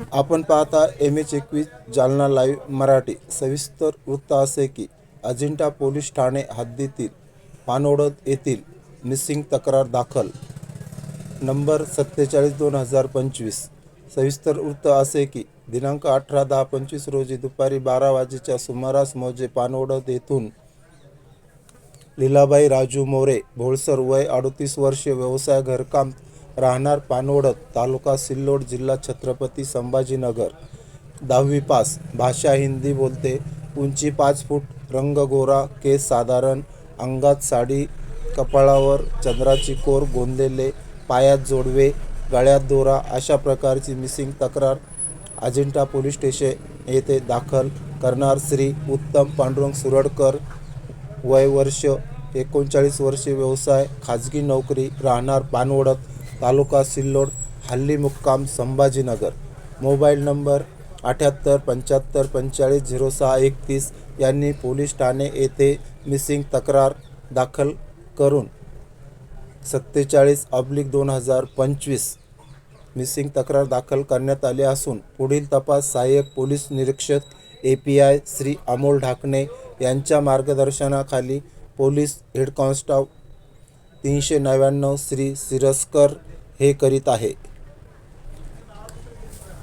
आपण पाहता M H एकवीस जालना लाईव्ह मराठी. सविस्तर वृत्त असे की अजिंठा पोलीस ठाणे हद्दीतील पानोडत येथील मिसिंग तक्रार दाखल. नंबर सत्तेचाळीस दोन हजार पंचवीस. सविस्तर वृत्त असे की दिनांक अठरा दहा पंचवीस रोजी दुपारी बारा वाजेच्या सुमारास मोजे पानोडत येथून लीलाबाई राजू मोरे भोळसर वय अडतीस वर्षे व्यवसाय घरकाम राहणार पानोडत तालुका सिल्लोड जिल्हा छत्रपती संभाजीनगर. दहावी पास. भाषा हिंदी बोलते. उंची पाच फूट रंग गोरा केस साधारण अंगात साडी कपाळावर चंद्राची कोर गोंदलेले पायात जोडवे गळ्यात दोरा अशा प्रकारची मिसिंग तक्रार अजिंठा पोलीस स्टेशन येथे दाखल करणार श्री उत्तम पांडुरंग सुरडकर वय वर्ष एकोणचाळीस वर्षे व्यवसाय खाजगी नोकरी राहणार पानवडत तालुका सिल्लोड हल्ली मुक्काम संभाजीनगर. मोबाईल नंबर अठ्याहत्तर पंच्याहत्तर पंचेचाळीस झिरो सहा एकतीस यांनी पोलीस ठाणे येथे मिसिंग तक्रार दाखल करून सत्तेचाळीस ऑब्लिक दोन हजार पंचवीस मिसिंग तक्रार दाखल करण्यात आली असून पुढील तपास सहाय्यक पोलीस निरीक्षक A P I Shri Amol Dhakane यांच्या मार्गदर्शनाखाली पोलीस हेड कॉन्स्टाब तीनशे नव्याण्णव श्री सिरस्कर हे करीत आहे.